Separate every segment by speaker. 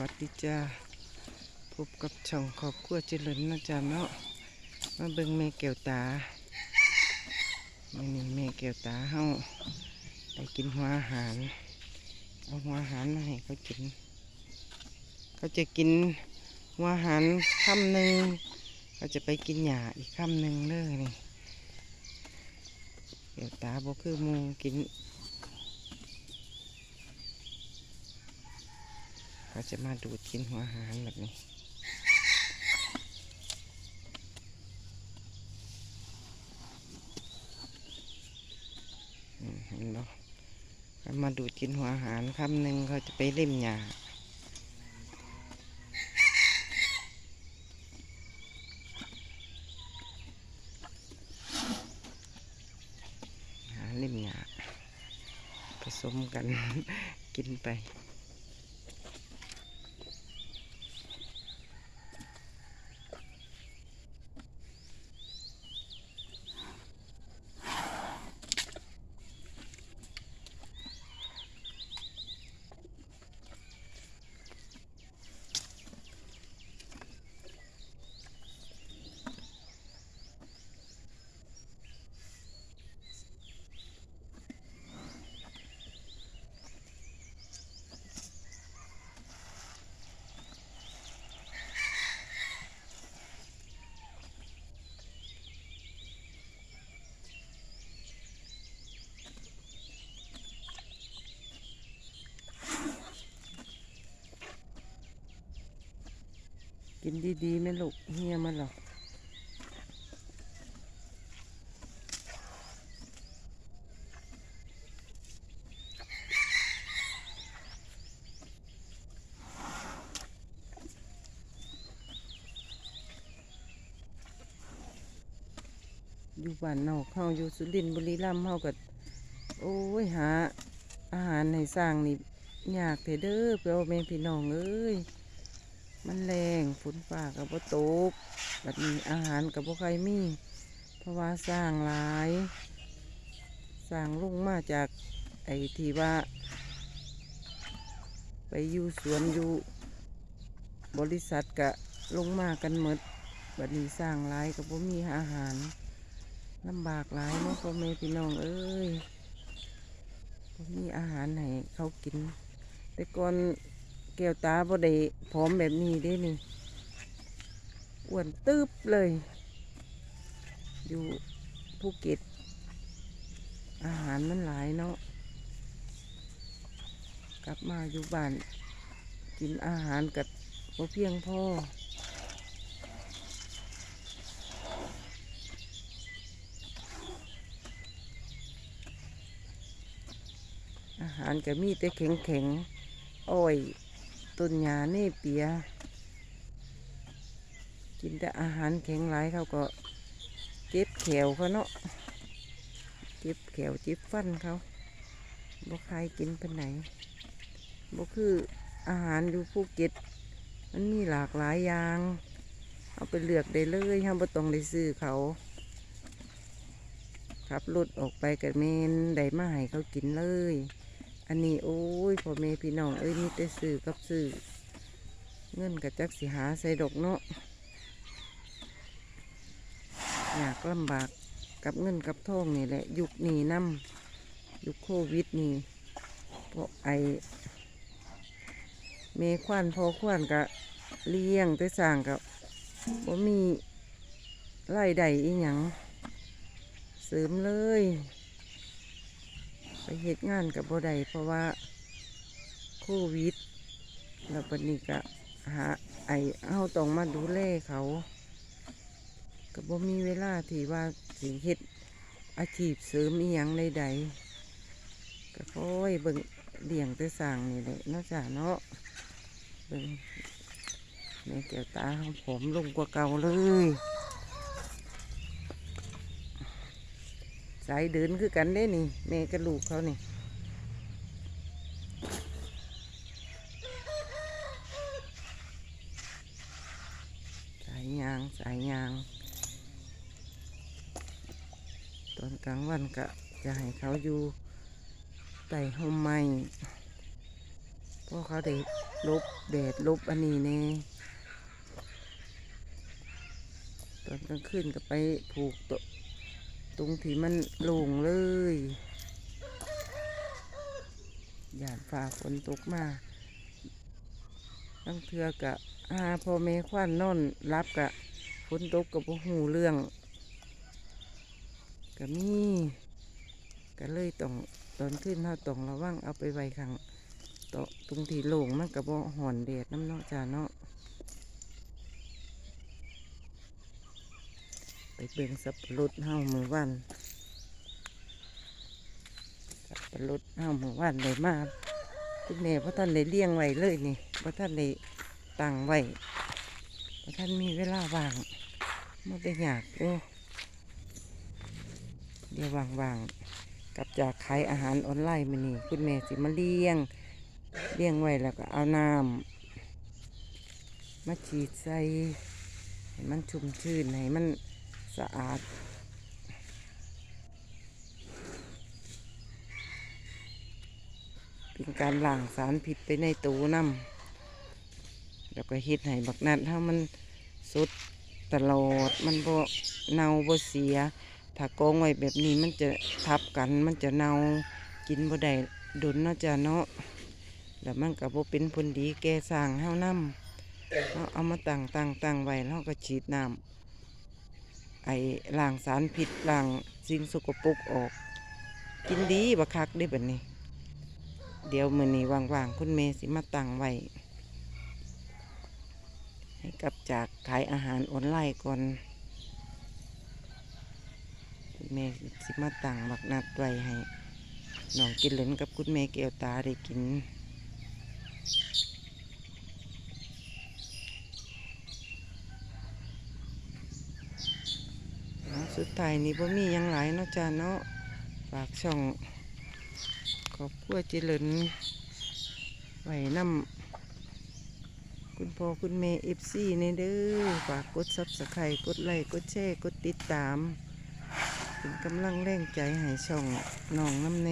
Speaker 1: วัสดีจ้าพบกับช่องครอบครัวเจริญนะจ๊ะเนาะมาเบิ่งแม่แก้วตามื่อนี้แม่แก้วตาเฮาได้กินหัวอาหาร เอาหัวอาหารมาให้เขากิน เขาจะกินหัวอาหารคำหนึ่งเขาจะไปกินหญ้าอีกคำหนึ่งเลยนี่แก้วตาบ่คือมูกิน เขาจะมาดูดกินหัวอาหารแบบนี้มเห็นเนาะมาดูดกินหัวอาหารคำหนึ่งเขาจะไปเล่มหญ้าหาเล่มหญ้าผสมกัน กินไป กินดีๆไม่ลูกเฮียมันหรอกอยู่บ้านนอกเฮาอยู่สุรินทร์บุรีรัมย์เฮาก็โอ้ยหา อาหารให้สร้างนี่ยากเถเด้อเพื่อแม่พี่น้องเอ้ย มันแรงฝนฟ้ากับบ่ตกแบบนี้อาหารกับบ่ใครมี เพราะว่าสร้างหลาย สร้างลงมาจากไอ้ที่ว่า ไปอยู่สวนอยู่บริษัทกะลงมากันหมดบัดนี้สร้างหลายกับบ่มีอาหารลำบากหลายเนาะพ่อแม่พี่น้องเอ้ยบ่มีอาหารให้เขากิน แต่ก่อน แก้วตาบ่ได้ผอมแบบนี้เด้นี่อ้วนตึบเลย อยู่ภูเก็ต อาหารมันหลายเนาะกลับมาอยู่บ้าน กินอาหารกับบ่เพียงพออาหารก็มีแต่แข็งแข็งๆอ้อย ต้นหญ้าเน่เปีย กินแต่อาหารแข็งหลายเขาก็เจ็บแขวเขาเนาะเจ็บแขวเจ็บฟันเขาบ่ใครกินเป็นไหนบ่คืออาหารอยู่ภูเก็ตมันมีหลากหลายอย่าง เอาไปเลือกได้เลยห้ามบ่ต้องได้ซื้อเขาขับรถออกไปกับเมนได้มาให้เขากินเลย อันนี้โอ้ยพ่อแม่พี่น้องเอ้ยมีแต่ซื้อกับซื้อเงินกับจักสิหาใส่ดอกเนาะอยากลำบากกับเงินกับทองนี่แหละยุคนี้นำยุคโควิดนี่เพราะไอเมควันพอควันกะเลี้ยงแต่สร้างกับบ่ามีไล่ใดอีหยังเสริมเลย ไปเหตุงานกับบ่ได้เพราะว่าโควิด แล้วปันนี้ก็หาไอเอาต้องมาดูแลเขาก็บ่มีเวลาที่ว่าสิเฮ็ดอาชีพเสริมอีหยังใดๆก็ค่อยเบิ่งเลี้ยงแต่สร้างนี่แหละเนาะจ้ะเนาะเบิ่งแม่แก้วตาของผมลงกว่าเก่าเลย สายเดินคือกันได้นี่แม่กับลูกเขานี่สายยางสายยาง ตอนกลางวันก็จะให้เขาอยู่ใต้ห่มไม้เพราะเขาได้ลบแดดลบอันนี้แน่ตอนกลางคืนก็ไปผูกต ตรงที่มันโล่งเลยย่านฝ่าฝนตกมาตั้งเทือกะหาพ่อแม่ควันนอนรับกะฝนตกกับหูเรื่องก็มีก็เลยต้องตอนขึ้นเราต้องระวังเอาไปไว้ข้างตะตรงที่โล่งมันกับบ่หอนแดดน้ำเนาะจ้าเนาะไป เบิ่งสับปะรดเฮามือวันสับปะรดเฮามือวันเลยมากคุณแม่พระท่านได้เลี้ยงไว้เลยนี่พระท่านได้ตั้งไว้พระท่านมีเวลาว่างมันได้ยากโอ้เดี๋ยวว่างๆกลับจากขายอาหารออนไลน์มานี่คุณแม่สิมาเลี้ยงเลี้ยงไว้แล้วก็เอาน้ำมาฉีดใส่ให้มันชุ่มชื่นให้มัน สะอาด เป็นการล้างสารพิษไปในตูน้ำแล้วก็เฮ็ดให้บักนัดถ้ามันสดตลอดมันบ่เน่าบ่เสีย ถ้ากองไว้แบบนี้มันจะทับกันมันจะเน่ากินบ่ได้ดุนเนาะจ้ะเนาะแล้วมันก็บ่เป็นผลดีแก่สร้างเฮานำเฮาเอามาตั้งตั้งตั้งไว้แล้วก็ฉีดน้ำ ไอ้ล้างสารพิษล้างสิ่งสกปรกออก กินดีบักคักได้แบบนี้ เดี๋ยวมือนี้ว่างๆคุณแม่สิมาตั้งไว้ให้กับจากขายอาหารออนไลน์ก่อนคุณแม่สิมาตั้งบักนัดไว้ให้น้องกินเหลนกับคุณแม่แก้วตาได้กิน เอา สุดท้ายนี่บ่มียังหลายเนาะจ้าเนาะฝากช่องขอบครัวเจริญไหว้นำคุณพ่อคุณแม่เอฟซีในเด้อฝากกดซับสไครต์กดไลค์กดแชร์กดติดตามเป็นกำลังแรงใจให้ช่องน้องน้ำเน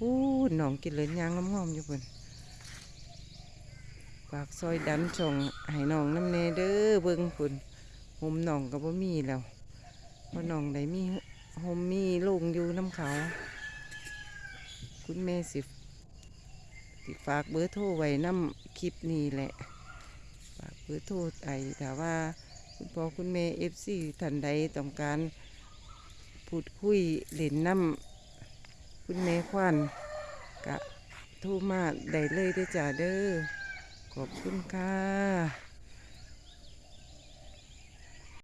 Speaker 1: อู้น้องกินเหลินยางงอมๆอยู่เพิ่นฝากซอยดันช่องให้น้องน้ำเนเด้อเบิ่งพุ่นหมน้องก็บ่มีแล้ว เพราน้องได้มีโฮมมี่ลูกอยู่น้ำเขา คุณแม่สิสิฝากเบอร์โทรไว้น้ำคลิปนี้แหละ ฝากเบอร์โทรไอแต่ว่า คุณพ่อคุณแม่เอฟซีท่านใดต้องการพูดคุยเล่นน้ำคุณแม่ควันกะโทรมาได้เลยเด้จ้าเด้อขอบคุณค่ะ